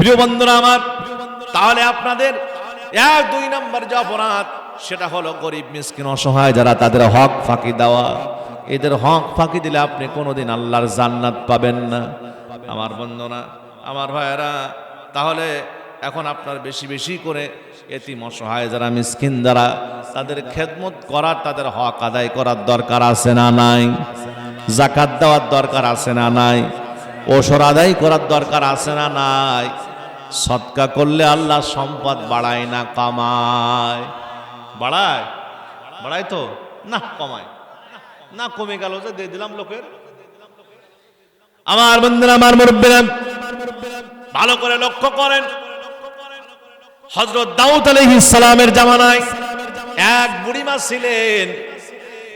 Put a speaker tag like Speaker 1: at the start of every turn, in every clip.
Speaker 1: প্রিয় বন্ধুরা আমার, তাহলে আপনাদের এক, দুই নম্বর যে অপরাধ, সেটা হলো গরিব, মিসকিন, অসহায়, যারা তাদের হক ফাঁকি দেওয়া। এদের হক ফাঁকি দিলে আপনি কোনোদিন আল্লাহর জান্নাত পাবেন না। আমার বন্ধুরা, আমার ভাইয়েরা, তাহলে এখন আপনার বেশি বেশি করে এতিম, অসহায়, যারা মিসকিন, যারা তাদের খেদমত করার, তাদের হক আদায় করার দরকার আছে না নাই? জাকাত দেওয়ার দরকার আছে না নাই? ওসর আদায় করার দরকার আছে না নাই? সৎকা করলে আল্লাহ সম্পদ বাড়ায় না, কমায়। বাড়ায়? বাড়ায় তো? না, কমায়। না, কমে গেল যে, দিয়ে দিলাম লোকের। আমার বন্ধুরা, আমার মুরব্বীরা, ভালো করে লক্ষ্য করেন। হজরত দাউদ আলাইহিস সালামের জামানায় এক বুড়িমা ছিলেন।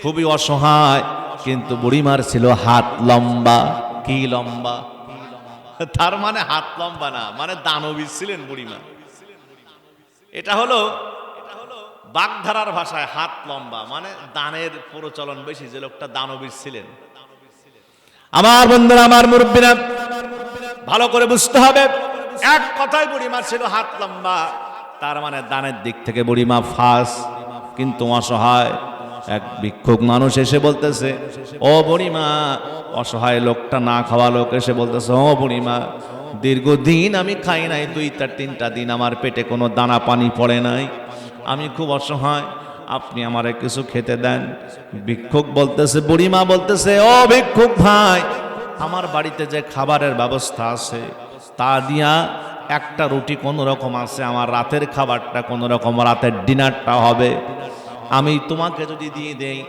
Speaker 1: খুবই অসহায়, কিন্তু বুড়িমার ছিল হাত লম্বা। কি লম্বা? তার মানে হাত লম্বা না মানে দানবী ছিলেন বুড়িমা। এটা হলো বাগধারার ভাষায় হাত লম্বা মানে দানের প্রচলন বেশি, যে লোকটা দানবীর ছিলেন। আমার বন্ধুরা, আমার মুরব্বীরা, ভালো করে বুঝতে হবে, এক কথায় বুড়িমা ছিল হাত লম্বা, তার মানে দানের দিক থেকে বুড়িমা ফাঁস, কিন্তু অসহায়। এক ভিক্ষুক মানুষ এসে বলতেছে, ও বুড়িমা, অসহায় লোকটা না খাওয়া লোক এসে বলতেছে, ও বুড়িমা, দীর্ঘদিন আমি খাই নাই, দুই তার তিনটা দিন আমার পেটে কোনো দানা পানি পড়ে নাই। আমি খুব অসহায়, আপনি আমারে কিছু খেতে দেন? ভিক্ষুক বলতেছে, বুড়িমা বলতেছে, ও ভিক্ষুক ভাই, আমার বাড়িতে যে খাবারের ব্যবস্থা আছে, তা দিয়া একটা রুটি কোনো রকম আছে, আমার রাতের খাবারটা কোনো রকম রাতের ডিনারটা হবে। আমি তোমাকে যদি দিয়ে দেই,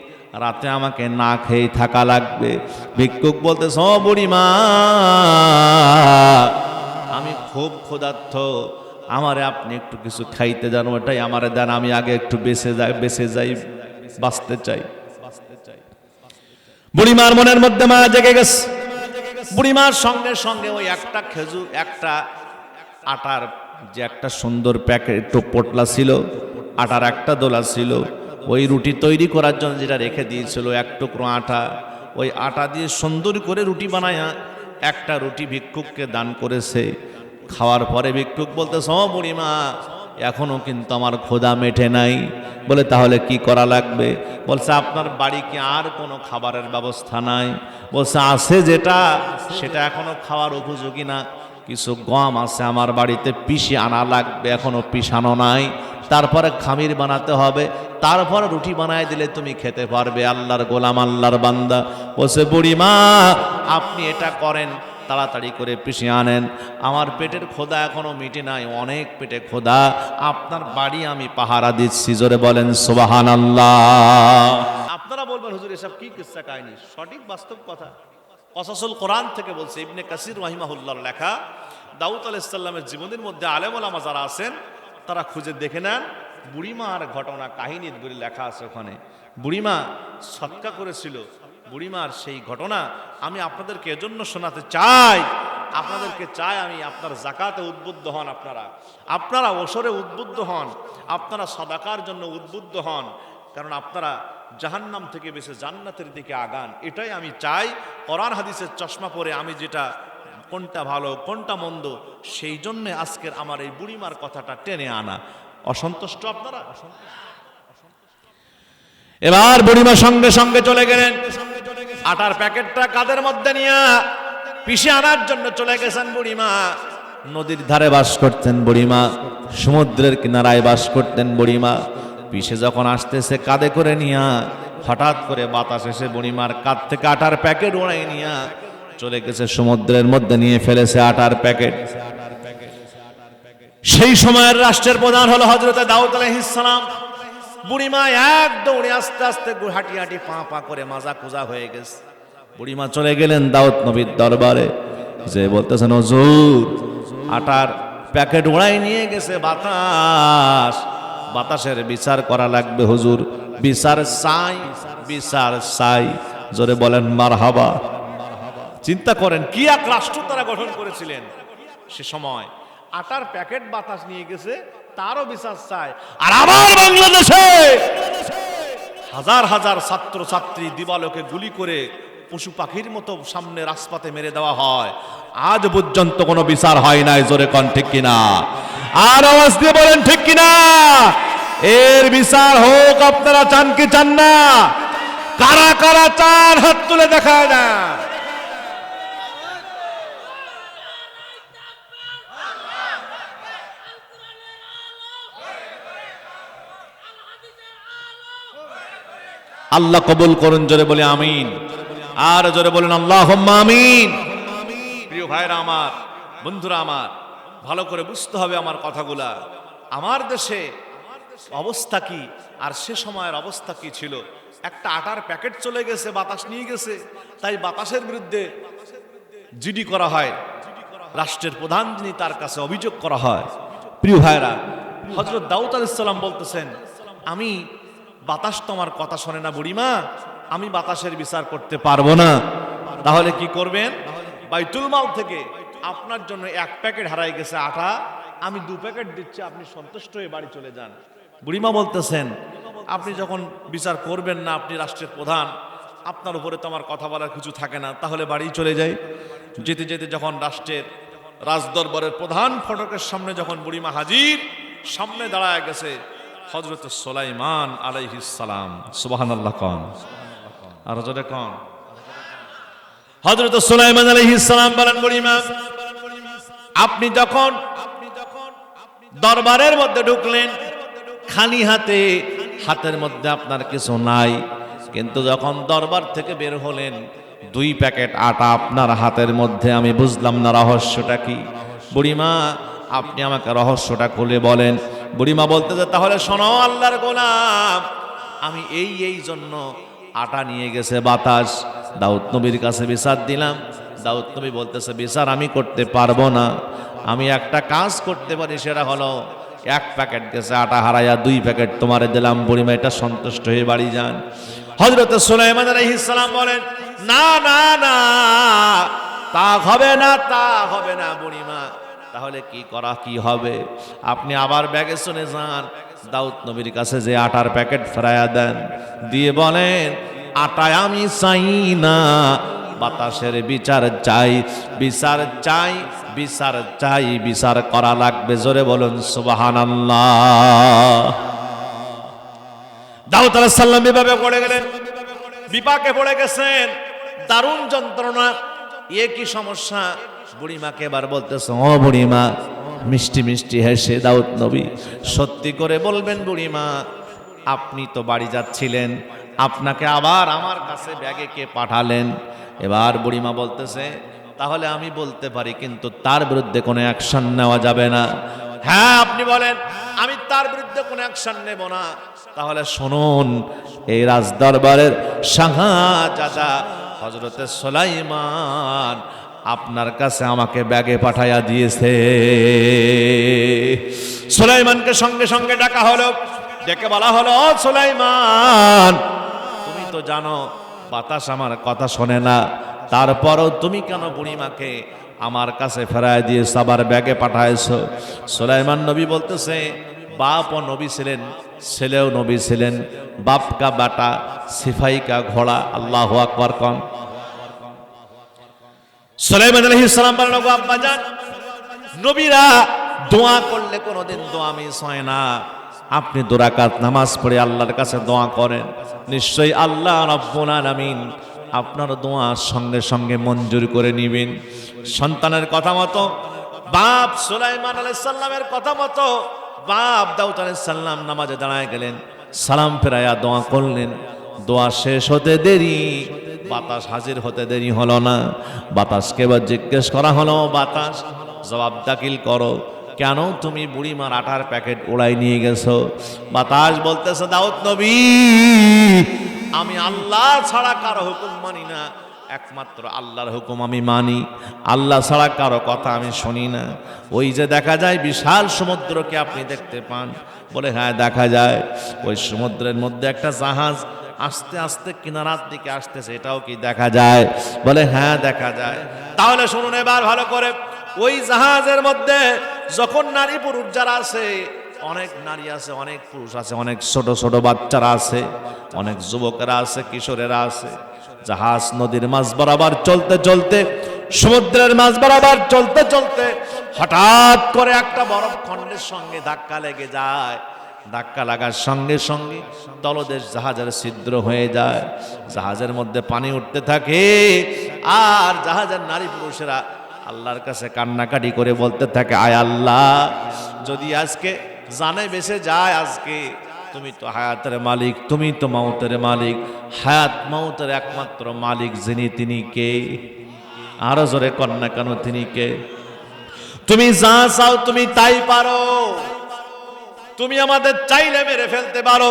Speaker 1: রাতে আমাকে না খেয়ে থাকা লাগবে। ভিক্ষুক বলতে বুড়িমা, আমি খুব ক্ষুধার্থ আমারে আপনি একটু কিছু খাইতে জানো এটাই আমারে দেন, আমি আগে একটু বেঁচে যাই বেঁচে যাই, বাঁচতে চাই। বুড়িমার মনের মধ্যে মা জেগে গেছে। বুড়িমার সঙ্গে সঙ্গে ওই একটা খেজুর, একটা আটার যে একটা সুন্দর প্যাকেট পোটলা ছিল, আটার একটা দোলা ছিল ওই রুটি তৈরি করার জন্য যেটা রেখে দিয়েছিল, এক টুকরো আটা, ওই আটা দিয়ে সুন্দর করে রুটি বানায় একটা রুটি ভিক্ষুককে দান করেছে। খাওয়ার পরে ভিক্ষুক বলতে ও বুড়িমা, এখনও কিন্তু আমার খোদা মেটে নাই। বলে, তাহলে কি করা লাগবে? বলছে, আপনার বাড়ি কি আর কোনো খাবারের ব্যবস্থা নাই? বলছে, আছে যেটা, সেটা এখনও খাওয়ার উপযোগী না। কিছু গম আছে আমার বাড়িতে, পিষে আনা লাগবে এখনও পিষানো নাই। তারপরে খামির বানাতে হবে। তারপর রুটি বানায় দিলে তুমি খেতে পারবে। আল্লাহর গোলাম, আল্লাহর বান্দা। বলছে বুড়িমা, আপনি এটা করেন, তাড়াতাড়ি করে পিষে আনেন। আমার পেটের খোদা এখনও মিটে নাই, অনেক পেটে খোদা। আপনার বাড়ি আমি পাহারা দিচ্ছি, জোরে বলেন সোবাহান আল্লাহ আপনারা বলবেন, হুজুর, এসব কি কিসা কাহিনী? সঠিক বাস্তব কথা? কসাসুল কোরআন থেকে বলছে, ইবনে কাসির রহিমাহুল্লাহর লেখা, দাউদ আলাইসাল্লামের জীবনের মধ্যে আলেমুলামা যারা আছেন তারা খুঁজে দেখে নেন। বুড়িমার ঘটনা কাহিনীর বলে লেখা আছে ওখানে। বুড়িমা সৎকা করেছিল। বুড়িমার সেই ঘটনা আমি আপনাদেরকে এজন্য শোনাতে চাই। আপনাদেরকে চাই আমি আপনার জাকাতে উদ্বুদ্ধ হন আপনারা। আপনারা ওসরে উদ্বুদ্ধ হন। আপনারা সদাকার জন্য উদ্বুদ্ধ হন। কারণ আপনারা জাহান্নাম থেকে বেশি জান্নাতের দিকে আগান। এটাই আমি চাই। কোরআন হাদিসের চশমা পরে আমি যেটা কোনটা ভালো, কোনটা মন্দ, সেই জন্যে আজকের আমার এই বুড়িমার কথাটা টেনে আনা। অসন্তুষ্ট আপনারা? এবার বুড়িমা সঙ্গে সঙ্গে চলে গেলেন। আটার প্যাকেটটা কাদের মধ্যে নিয়ে? পিষে আনার জন্য চলে গেছেন বুড়িমা। নদীর ধারে বাস করতেন বুড়িমা, সমুদ্রের কিনারায় বাস করতেন বুড়িমা। পিষে যখন আসতেছে কাঁধে করে নিয়া, হঠাৎ করে বাতাস এসে বুড়িমার কাঁধ থেকে আটার প্যাকেট ওড়াই নিয়া চলে গেছে সমুদ্রের মধ্যে নিয়ে ফেলেছে আটার প্যাকেট। সেই সময়ের রাষ্ট্রের প্রধান হলো হজরত দাউদ আলাইহিসসালাম বুড়িমা এক দৌড়ে আস্তে আস্তে হাঁটি হাঁটি পা পা করে মাজা কুজা হয়ে গেছে। বুড়িমা চলে গেলেন দাউদ নবীর দরবারে। যে বলতেছেন, হজুর, আটার প্যাকেট উড়াই নিয়ে গেছে বাতাস। বাতাসের বিচার করা লাগবে, হুজুর। বিচার সাই বিচার সাই জোরে বলেন মার হাবা চিন্তা করেন, কি এক রাষ্ট্র তারা গঠন করেছিলেন? সে সময় আটার প্যাকেট বাতাস নিয়ে গেছে, তারও বিশ্বাস চায়। আর আবার বাংলাদেশে হাজার হাজার ছাত্র ছাত্রী দিবালোকে গুলি করে পশু পাখির মতো সামনে রাস্তাতে মেরে দেওয়া হয়। আজ পর্যন্ত কোনো বিচার হয় নাই, জোরে কন, ঠিক কিনা? আর আওয়াজ দিয়ে বলেন, ঠিক কিনা? এর বিচার হোক, আপনারা চান কি চান না? কারা কারা চান হাত তুলে দেখায় না? আল্লাহ কবুল করুন, জোরে বলে আমিন। আর জোরে বলেন আল্লাহ আমিন। প্রিয় ভাইরা আমার, বন্ধুরা আমার, ভালো করে বুঝতে হবে আমার কথাগুলা। আমার দেশে অবস্থা কি, আর সে সময়ের অবস্থা কি ছিল? একটা আটার প্যাকেট চলে গেছে, বাতাস নিয়ে গেছে, তাই বাতাসের বিরুদ্ধে জিডি করা হয়। রাষ্ট্রের প্রধান যিনি, তার কাছে অভিযোগ করা হয়। প্রিয় ভাইরা হজরত দাউদ আলাইসাল্লাম বলতেছেন, আমি বাতাস তোমার কথা শোনে না বুড়িমা, আমি বাতাসের বিচার করতে পারব না। তাহলে কি করবেন? বাইতুল মাল থেকে আপনার জন্য এক প্যাকেট হারাই গেছে আটা, আমি দু প্যাকেট দিচ্ছি, আপনি সন্তুষ্ট হয়ে বাড়ি চলে যান। বুড়িমা বলতেছেন, আপনি যখন বিচার করবেন না, আপনি রাষ্ট্রের প্রধান, আপনার উপরে তো আমার কথা বলার কিছু থাকে না, তাহলে বাড়ি চলে যাই। যেতে যেতে যখন রাষ্ট্রের রাজদরবারের প্রধান ফটকের সামনে যখন বুড়িমা হাজির, সামনে দাঁড়ায় গেছে হজরত সোলাইমান আলাইহিস সালাম সুবাহান আল্লাহ কন। আর হজরে কন। হজরত সোলাইমান আলাইহিস সালাম বলেন বুড়িমা আপনি যখন দরবারের মধ্যে ঢুকলেন, খালি হাতে, হাতের মধ্যে আপনার কিছু নাই। কিন্তু যখন দরবার থেকে বের হলেন, দুই প্যাকেট আটা আপনার হাতের মধ্যে, আমি বুঝলাম না রহস্যটা কি। বুড়িমা আপনি আমাকে রহস্যটা খুলে বলেন। বুড়িমা বলতে যে, তাহলে শোনো আল্লাহর গোলাম, আমি এই এই জন্য আটা নিয়ে গেছে বাতাস। দাউদ নবীর কাছে বিচার দিলাম। দাউদ নবী বলতেছে, বিচার আমি করতে পারব না। আমি একটা কাজ করতে পারি, সেটা হলো এক প্যাকেট গেছে আটা হারাইয়া দুই প্যাকেট তোমারে দিলাম। বুড়িমা, এটা সন্তুষ্ট হয়ে বাড়ি যান। হজরত সুলাইমান আলাইহিস সালাম বলেন, না না না, তা হবে না, তা হবে না বুড়িমা। তাহলে কি করা, কি হবে? আপনি আবার ব্যাগে শুনে যান। দাউদ নবীর কাছে যে আটার প্যাকেট ফেরাইয়া দেন, দিয়ে বলেন, আটায় আমি চাই না, বাতাসের বিচার চাই বিচার চাই বিচার চাই, বিচার করা লাগবে। জোরে বলুন সুবাহান দাউদ আলাইহিস সালাম বিভাবে পড়ে গেলেন। বিপাকে পড়ে গেছেন। দারুণ যন্ত্রণা। এ কি সমস্যা? বুড়িমাকে এবার বলতেছে, ও বুড়িমা, মিষ্টি মিষ্টি হেসে দাউদ নবী। সত্যি করে বলবেন বুড়িমা, আপনি তো বাড়ি যাচ্ছিলেন, আপনাকে আবার আমার কাছে ব্যাগে কে পাঠালেন? এবার বুড়িমা বলতেছে, তাহলে আমি বলতে পারি, কিন্তু তার বিরুদ্ধে কোনো অ্যাকশন নেওয়া যাবে না। হ্যাঁ আপনি বলেন, আমি তার বিরুদ্ধে কোনো অ্যাকশন নেব না। তাহলে শুনুন, এই রাজদরবারের সাহা চাচা হজরতে সোলাইমান আপনার কাছে আমাকে ব্যাগে পাঠাইয়া দিয়েছে। সোলাইমানকে সঙ্গে সঙ্গে ডাকা হলো। ডেকে বলা হলো, "ও সোলাইমান, তুমি তো জানো, বাতাস আমার কথা শোনে না। তারপরও তুমি কেন বুড়িমাকে আমার কাছে ফেরায় দিয়ে সাবার ব্যাগে পাঠাইছো? সোলাইমান নবী বলতেছে, বাপ ও নবী ছিলেন, ছেলেও নবী ছিলেন। বাপ কা বাটা সিফাই কা ঘোড়া, আল্লাহ আকবর কন। সোলাইমান আলাইহিস সালাম বলেন, "ওগো আব্বাজান, নবীরা দোয়া করলে কোনোদিন দোয়া মিস হয় না। আপনি দুরাকাত নামাজ পড়ে আল্লাহর কাছে দোয়া করেন। নিশ্চয়ই আল্লাহ রব্বুল আলামিন আপনার দোয়া সঙ্গে সঙ্গে মঞ্জুর করে নিবেন। সন্তানের কথা মতো, বাপ সুলাইমান আলাইহিস সালামের কথা মতো, বাপ দাউদ আলাইহিস সালাম নামাজে দাঁড়ায় গেলেন, সালাম ফেরাইয়া দোয়া করলেন। দোয়া শেষ হতে দেরি বাতাস হাজির হতে দেরি হলো না। বাতাসকে এবার জিজ্ঞেস করা হলো, বাতাস, জবাব দাখিল করো, কেন তুমি বুড়িমার আটার প্যাকেট ওড়াই নিয়ে গেছো? বাতাস বলতেছে, দাউদ নবী, আমি আল্লাহ ছাড়া কারও হুকুম মানি না। একমাত্র আল্লাহর হুকুম আমি মানি। আল্লাহ ছাড়া কারও কথা আমি শুনি না। ওই যে দেখা যায় বিশাল সমুদ্রকে আপনি দেখতে পান। বলে হ্যাঁ দেখা যায়। ওই সমুদ্রের মধ্যে একটা জাহাজ আস্তে আস্তে কিনারার দিকে আসতেছে, এটাও কি দেখা যায়? বলে হ্যাঁ দেখা যায়। তাহলে শুনুন এবার ভালো করে। ওই জাহাজের মধ্যে যখন নারী পুরুষ যারা আছে, অনেক নারী আছে, অনেক পুরুষ আছে, অনেক ছোট ছোট বাচ্চারা আছে, অনেক যুবকেরা আছে, কিশোরেরা আছে। জাহাজ নদীর মাঝ বরাবর চলতে চলতে, সমুদ্রের মাঝ বরাবর চলতে চলতে হঠাৎ করে একটা বরফ খণ্ডের সঙ্গে ধাক্কা লেগে যায়। ধাক্কা লাগার সঙ্গে সঙ্গে তলদেশ জাহাজের ছিদ্র হয়ে যায়। জাহাজের মধ্যে পানি উঠতে থাকে আর জাহাজের নারী পুরুষেরা আল্লাহর কাছে কান্নাকাটি করে বলতে থাকে, আয় আল্লাহ, যদি আজকে জানে বেসে যায়, আজকে তুমি তো হায়াতের মালিক, তুমি তো মাউতের মালিক, হায়াত মাউতের একমাত্র মালিক যিনি, তিনি কে? আরও জোরে কন্যা কেন, তিনি কে? তুমি যা চাও তুমি তাই পারো। তুমি আমাদের চাইলে মেরে ফেলতে পারো।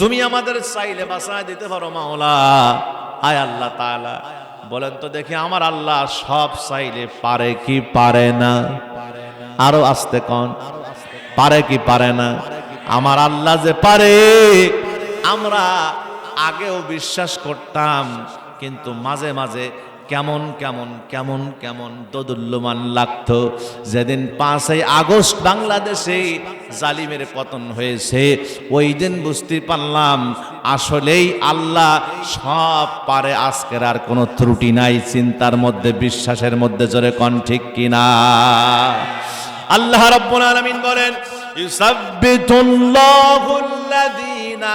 Speaker 1: তুমি আমাদের চাইলে বাসায় দিতে পারো, মাওলা। আয় আল্লাহ তাআলা। বলেন তো দেখি আমার আল্লাহ সব চাইলে পারে কি পারে না? আরও আসতে কন। পারে কি পারে না? আমার আল্লাহ যে পারে, আমরা আগেও বিশ্বাস করতাম, কিন্তু মাঝে মাঝে কেমন কেমন কেমন কেমন দোদুল্যমান লাগতো। যেদিন পাঁচই আগস্ট বাংলাদেশে জালিমের পতন হয়েছে, ওই দিন বুঝতে পারলাম, আসলেই আল্লাহ সব পারে আজকের আর কোনো ত্রুটি নাই, চিন্তার মধ্যে, বিশ্বাসের মধ্যে, জোরে কন ঠিক কিনা? আল্লাহ রাব্বুল আলামিন বলেন ইউসাব্বিতুল্লাহু আল্লাযীনা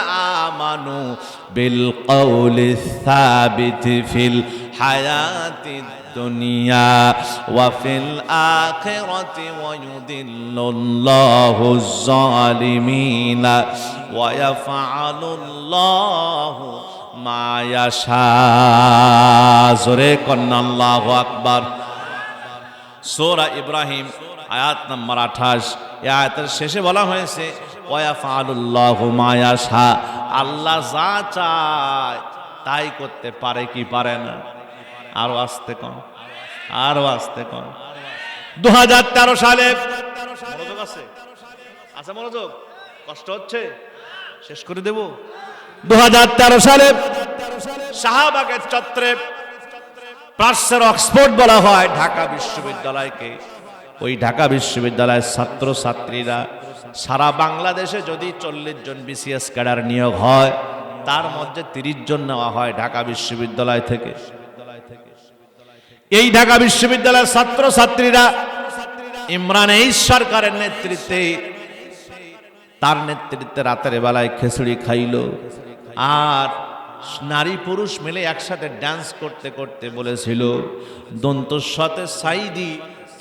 Speaker 1: আমানু বিল কওলি সাবিতি ফিল হায়াতিদ দুনিয়া ওয়া ফিল আখিরাতি ওয়া ইউদিল্লুল্লাহু যালিমিনা ওয়া ইয়াফআলুল্লাহু মা ইয়াশা জোরে কন্না আল্লাহু আকবার সোরা ইব্রাহিম আয়াত নম্বর আঠাশ। এ আয়াতের শেষে বলা হয়েছে মায়াশা আল্লাহ যা চায় তাই করতে পারে কি পারে না। আরও আসতে কম, আরও আসতে কম। দু হাজার তেরো সালে, মনোযোগ আছে? আছে মনোযোগ? কষ্ট হচ্ছে? শেষ করে দেব। দু হাজার তেরো সালে শাহবাগের চত্রে প্রাচ্যের অক্সফোর্ড বলা হয়, ঢাকা বিশ্ববিদ্যালয়কে। ওই ঢাকা বিশ্ববিদ্যালয়ের ছাত্র ছাত্রীরা সারা বাংলাদেশে যদি চল্লিশ জন বিসিএস ক্যাডার নিয়োগ হয়, তার মধ্যে তিরিশ জন নেওয়া হয় ঢাকা বিশ্ববিদ্যালয় থেকে। এই ঢাকা বিশ্ববিদ্যালয়ের ছাত্র ছাত্রীরা ইমরান এই সরকারের নেতৃত্বে তার নেতৃত্বে রাতের বেলায় খেচুড়ি খাইল আর নারী পুরুষ মিলে একসাথে ডান্স করতে করতে বলেছিল, দন্তস্বতে সাইদি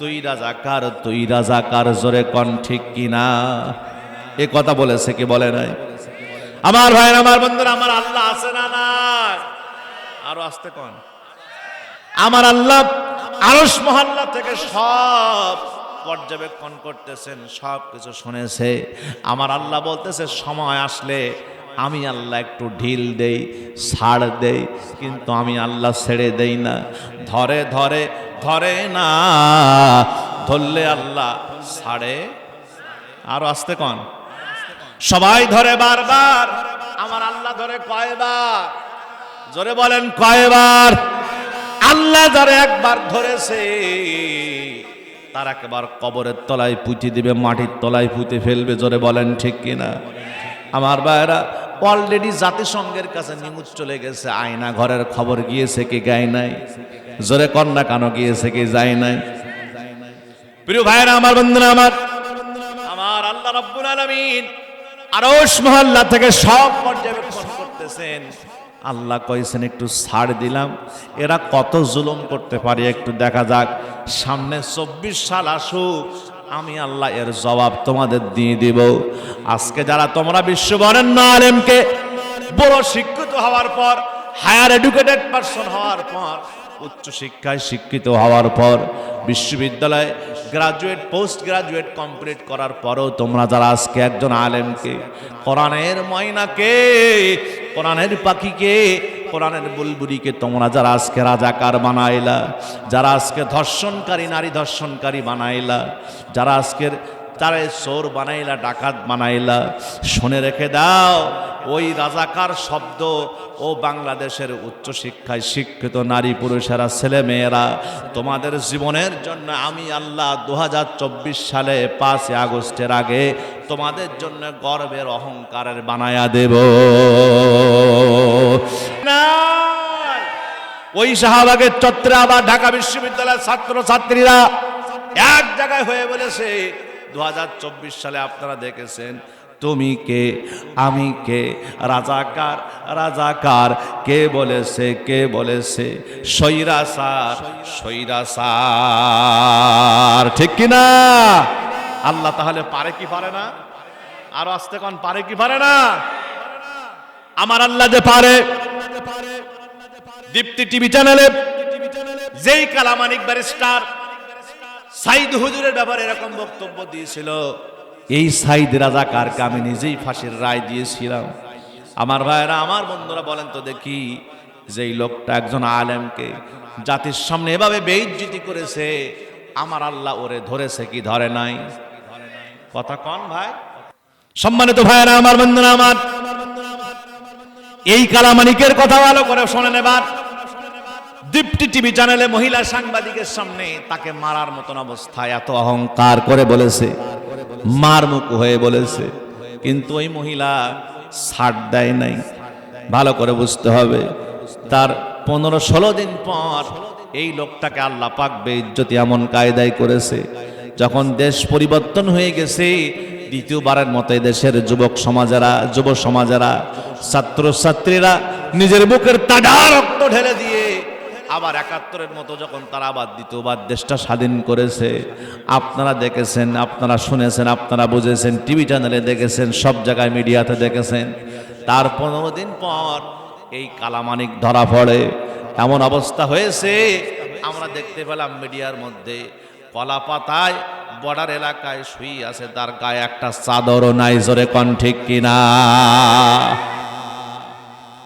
Speaker 1: তুই রাজাকার তুই রাজাকার জোরে কন ঠিক কিনা? এ কথা বলেছে কি? বলে নাই? আমার ভাই আমার বন্ধুরা, আমার আল্লাহ আছে না নাই? আরও আসতে কন। আমার আল্লাহ আরস মহল্লা থেকে সব পর্যবেক্ষণ করতেছেন, সব কিছু শুনেছে। আমার আল্লাহ বলতেছে, সময় আসলে আমি আল্লাহ একটু ঢিল দেই, ছাড় দেই, কিন্তু আমি আল্লাহ ছেড়ে দেই না। ধরে ধরে ধরে না, ধরলে আল্লাহ ছাড়ে। আরও আসতে কন। সবাই ধরে বারবার। আমার আল্লাহ ধরে কয়বার? জোরে বলেন কয়বার? আল্লাহ ধরে একবার ধরেছে। তার একবার কবরের তলায় পুঁতে দিবে, মাটির তলায় পুঁতে ফেলবে, জোরে বলেন ঠিক কিনা? আমার ভাইরা অলরেডি জাতিসংঘের কাছে নিউজ চলে গেছে, আয়না ঘরের খবর গিয়েছে কি গায় নাই? জোরে কন্যা কানো গিয়েছে কি যায় নাই? প্রিয় ভাইরা, আমার বন্ধুরা, আমার আমার আল্লাহ রাব্বুল আলামিন আরশ মহল্লা থেকে সব পর্যবেক্ষণ করতেছেন। আল্লাহ কইছেন, একটু ছাড় দিলাম। এরা কত জুলুম করতে পারে, একটু দেখা যাক। সামনে চব্বিশ সাল আসুক আমি আল্লাহ এর জবাব তোমাদের দিয়ে দিব। আজকে যারা তোমরা বিশ্ব বিশ্ববরেণ্য আলেমকে বড় শিক্ষিত হওয়ার পর হায়ার এডুকেটেড পারসন হওয়ার পর, উচ্চ শিক্ষায় শিক্ষিত হওয়ার পর, বিশ্ববিদ্যালয়ে গ্রাজুয়েট পোস্ট গ্রাজুয়েট কমপ্লিট করার পরেও তোমরা যারা আজকে একজন আলেমকে, কোরআনের ময়নাকে, কোরআনের পাখিকে কোরআনের বুলবুলিকে তোমরা যারা আজকে রাজাকার বানাইলা, যারা আজকে ধর্ষণকারী, নারী ধর্ষণকারী বানাইলা, যারা আজকের তারা চোর বানাইলা, ডাকাত বানাইলা, শুনে রেখে দাও, ওই রাজাকার শব্দ ও বাংলাদেশের উচ্চশিক্ষায় শিক্ষিত নারী পুরুষেরা ছেলে মেয়েরা তোমাদের জীবনের জন্য আমি আল্লাহ দু হাজার চব্বিশ সালে পাঁচই আগস্টের আগে তোমাদের জন্য গর্বের অহংকারের বানায়া দেব। ওই শাহবাগের চত্বরে আবার ঢাকা বিশ্ববিদ্যালয়ের ছাত্র ছাত্রীরা এক জায়গায় হয়ে বলেছে দু হাজার চব্বিশ সালে আপনারা দেখেছেন, তুমি কে, আমি কে, রাজাকার রাজাকার, কে বলেছে কে বলেছে সৈরাসার সৈরাসার ঠিক কি না? আল্লাহ তাহলে পারে কি পারে না? আরও আসতে কোন পারে কি পারে না? আমার আল্লাহ যে পারে দীপ্তি টিভি চ্যানেলে, যেই কালামানিক ব্যারিস্টার সাইদ হুজুরের ব্যাপারে এরকম বক্তব্য দিয়েছিল, এই সাইদ রাজাকারকে আমি নিজেই ফাঁসির রায় দিয়েছিলাম। আমার ভাইয়েরা, আমার বন্ধুরা বলেন তো দেখি, যেই লোকটা একজন আলেমকে জাতির সামনে এভাবে বেইজ্জতি করেছে, আমার আল্লাহ ওরে ধরেছে কি ধরে নাই? কথা কন ভাই। সম্মানিত ভাইয়েরা, আমার বন্ধুরা, আমার এই কালামানিকের কথা ভালো করে শোনেন এবার। দীপ্তি টিভি চ্যানেলে মহিলা সাংবাদিকের সামনে তাকে মারার মতন অবস্থায় এত অহংকার করে বলেছে মারমুখ হয়ে বলেছে। কিন্তু ওই মহিলা ছাড় দেয় নাই। ভালো করে বুঝতে হবে, তার পনেরো ষোলো দিন পর এই লোকটাকে আল্লাহ পাক বেইজ্জতি এমন কায়দায় করেছে, যখন দেশ পরিবর্তন হয়ে গেছে দ্বিতীয়বারের মতো দেশের যুবক সমাজেরা, যুব সমাজেরা, ছাত্রছাত্রীরা নিজের বুকের তাজা রক্ত ঢেলে দিয়ে আবার একাত্তরের মতো যখন তারা আবার দ্বিতীয়বার দেশটা স্বাধীন করেছে, আপনারা দেখেছেন, আপনারা শুনেছেন, আপনারা বুঝেছেন, টিভি চ্যানেলে দেখেছেন, সব জায়গায় মিডিয়াতে দেখেছেন। তার পনেরো দিন পর এই কালামানিক ধরা পড়ে। এমন অবস্থা হয়েছে, আমরা দেখতে পেলাম মিডিয়ার মধ্যে কলা পাতায় বর্ডার এলাকায় শুই আছে, তার গায়ে একটা চাদরও নাই, জোরে কন ঠিক কিনা?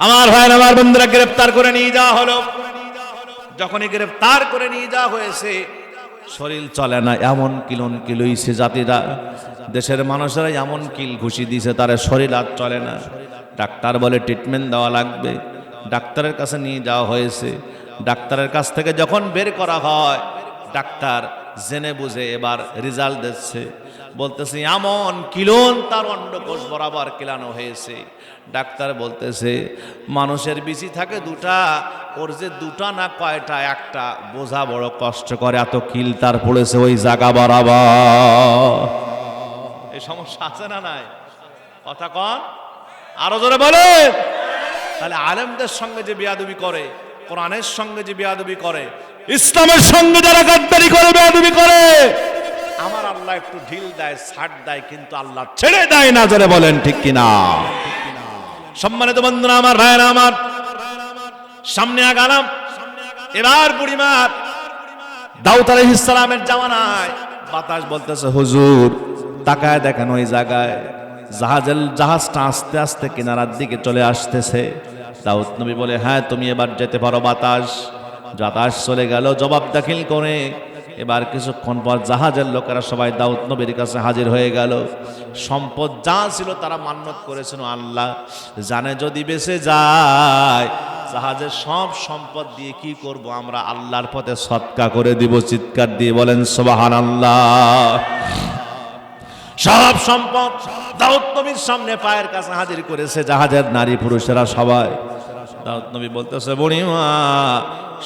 Speaker 1: আমার ভাই আমার বন্ধুরা গ্রেফতার করে নিয়ে যাওয়া হলো। যখনই গ্রেফতার করে নিয়ে যাওয়া হয়েছে, শরীর চলে না, এমন কিলন কিলইছে জাতিরা। দেশের মানুষেরা এমন কিল ঘুষি দিছে, তার শরীর আর চলে না। ডাক্তার বলে ট্রিটমেন্ট দেওয়া লাগবে। ডাক্তারের কাছে নিয়ে যাওয়া হয়েছে। ডাক্তারের কাছ থেকে যখন বের করা হয়, ডাক্তার জেনে বুঝে এবার রেজাল্ট দিচ্ছে। বলতেছে, এমন কিলন তার অন্ডকোষ বরাবর কিলানো হয়েছে। ডাক্তার বলতেছে, মানুষের বিচি থাকে দুটা, ওর যে দুটা না কয়টা, একটা বোঝা বড় কষ্ট করে এত কিল তার পড়েছে ওই জায়গা বরাবর। এই সমস্যা আছে না নাই? কথা কন। আরও জোরে বলে তাহলে আলেমদের সঙ্গে যে বিয়াদবি করে, কোরআনের সঙ্গে যে বিয়াদবি করে ইসলামের সঙ্গে যারা গাদ্দারি করে, বিয়াদবি করে, আমার আল্লাহ একটু ঢিল দেয়, ছাড় দেয়, কিন্তু আল্লাহ ছেড়ে দেয় না, জোরে বলেন ঠিক কিনা? সম্মানিত বন্ধুরা আমার, ভাইয়েরা আমার, সামনে আগালাম। এবার বুড়িমার দাউদ আলাইহিস সালামের জামানায় বাতাস বলতেছে, হুজুর, তাকায় দেখেন ওই জায়গায় জাহাজের জাহাজটা আস্তে আস্তে কিনারার দিকে চলে আসতেছে। দাউদ নবী বলে হ্যাঁ তুমি এবার যেতে পারো বাতাস। বাতাস চলে গেল, জবাব দাখিল করে। এবার কিছুক্ষণ পর জাহাজের লোকেরা সবাই দাউদ নবীর কাছে হাজির হয়ে গেল। সম্পদ যা ছিল তারা মান্যত করেছিল, আল্লাহ জানে যদি বেঁচে যায়, জাহাজের সব সম্পদ দিয়ে কি করব আমরা? আল্লাহর পথে সৎকা করে দিব, চিৎকার দিয়ে বলেন সোবাহান আল্লাহ সব সম্পদ দাউদ নবীর সামনে পায়ের কাছে হাজির করেছে জাহাজের নারী পুরুষেরা সবাই। দাউদ নবী বলতেছে বুড়িমা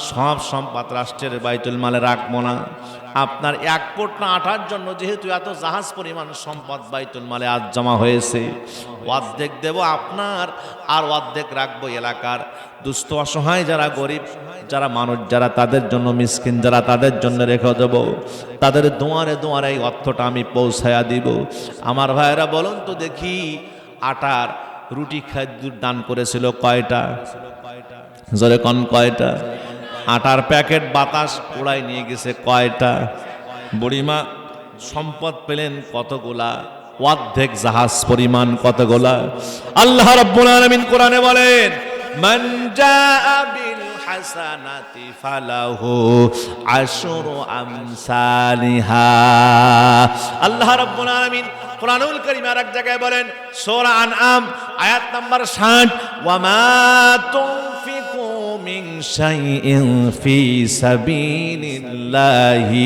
Speaker 1: সব সম্পদ রাষ্ট্রের বাইতুল মালে রাখব না। আপনার এক ফুট না আটার জন্য যেহেতু এত জাহাজ পরিমাণ সম্পদ বাইতুল মালে আজ জমা হয়েছে, অর্ধেক দেব আপনার আর অর্ধেক রাখব এলাকার। দুস্থ অসহায় যারা গরিব, যারা মানুষ, যারা তাদের জন্য মিসকিন, যারা তাদের জন্য রেখে দেব। তাদের দোয়ারে দোয়ারে এই অর্থটা আমি পৌঁছায়া দিব। আমার ভাইয়েরা, বলুন তো দেখি, আটার রুটি খাদ্য দান করেছিল কয়টা? জোরে কন কয়টা? আটার প্যাকেট বাতাস উড়াই নিয়ে গেছে কয়টা? বুড়িমা, সম্পদ পেলেন কতগুলা? অর্ধেক জাহাজ পরিমাণ কতগুলা? আল্লাহ রাব্বুল কোরআনে বলেন আল্লাহ রাব্বুল আলামিন কোরআনুল কারীম আর এক জায়গায় বলেন, সূরা আনআম, আয়াত নাম্বার 60 ওয়া মা তুনফিকু মিন শাইইন ফি সাবিলিল্লাহি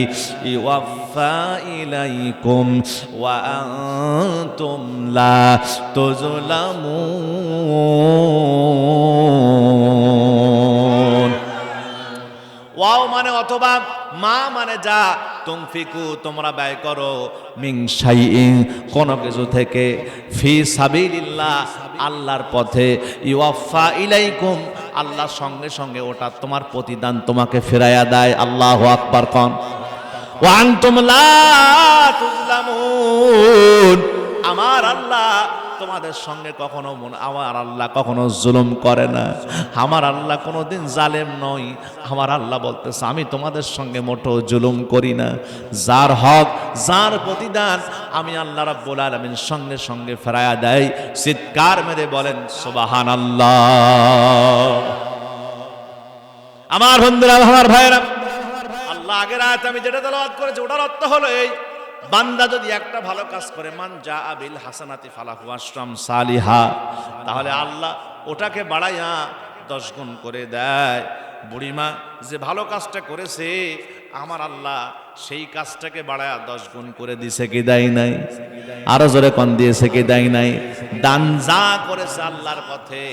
Speaker 1: ইওয়াফা ইলাইকুম ওয়া আনতুম লা তুজলামুন মানে অথবা মা মানে যা তুমফিকু, তোমরা ব্যয় করো। মিং শাইইন, কোন কিছু থেকে। ফি সাবিলিল্লাহ, আল্লাহর পথে। ইউয়াফা ইলাইকুম আল্লাহর সঙ্গে সঙ্গে ওটা তোমার প্রতিদান তোমাকে ফেরাইয়া দেয়। আল্লাহ আকবার কন। ওয়ান্তুম তুমলা আমার আল্লাহ তোমাদের সঙ্গে কখনো আমার আল্লাহ কখনো জুলুম করে না। আমার আল্লাহ কোনোদিন জালেম নয়। আমার আল্লাহ বলতেছে, আমি তোমাদের সঙ্গে মোটো জুলুম করি না। যার হক, যার প্রতিদান আমি আল্লাহ রাব্বুল আলামিন সঙ্গে সঙ্গে ফেরায়া দেয় চিৎকার মেরে বলেন সুবাহান আল্লাহ আমার বন্ধুরা, আমার ভাইরা আল্লাহ আগের আয়াত আমি যেটা তেলাওয়াত করেছি, ওটার অর্থ হলো এই বান্দা যদি একটা ভালো কাজ করে, মান যা আবিল হাসানাতি ফালাহু আশরাম সালিহা, তাহলে আল্লাহ ওটাকে বাড়াইয়া দশ গুণ করে দেয়। বুড়িমা, যে ভালো কাজটা করেছে, আমার আল্লাহ সেই কাজটাকে বাড়ায়া দশ গুণ করে দিছে, কি দেয় নাই? আরও জোরে কন, দিয়েছে কি দেয় নাই? দান যা করেছে আল্লাহর পথে,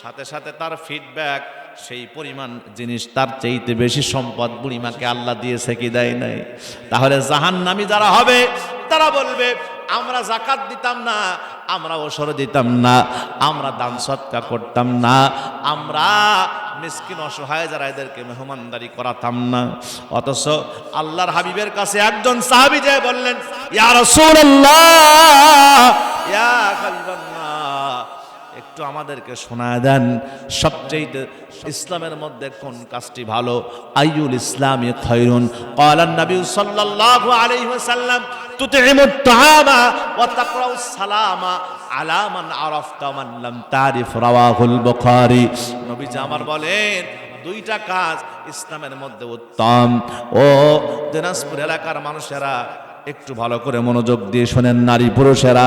Speaker 1: সাথে সাথে তার ফিডব্যাক সেই পরিমাণ জিনিস তার চাইতে বেশি সম্পদ বুড়িমাকে আল্লাহ দিয়েছে কি দেয় নাই? তাহলে জাহান্নামী যারা হবে, তারা বলবে, আমরা জাকাত দিতাম না, আমরা ওসর দিতাম না, আমরা দান সৎকা করতাম না, আমরা মিসকিন অসহায় যারা এদেরকে মেহমানদারি করাতাম না। অথচ আল্লাহর হাবিবের কাছে একজন সাহাবি যায় বললেন, ইয়া রাসূলুল্লাহ, ইয়া একটু আমাদেরকে শোনায় দেন সবচেয়ে ইসলামের মধ্যে কোন কাজটি ভালো আইউল ইসলামী খৈরুন قال النبي صلى الله عليه وسلم تطعم الطعام وتقرأ السلام على من عرفت ومن لم تعرف رواه البخاري নবী আমার বলেন দুইটা কাজ ইসলামের মধ্যে উত্তম ও দিনাজপুর এলাকার মানুষেরা একটু ভালো করে মনোযোগ দিয়ে শোনেন নারী পুরুষেরা।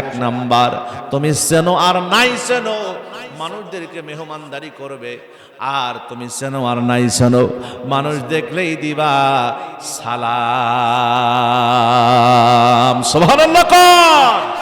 Speaker 1: এক নাম্বার, তুমি চেনো আর নাই চেনো মানুষদেরকে মেহমানদারি করবে। আর তুমি চেনো আর নাই চেনো মানুষ দেখলেই দিবা সালাম। কন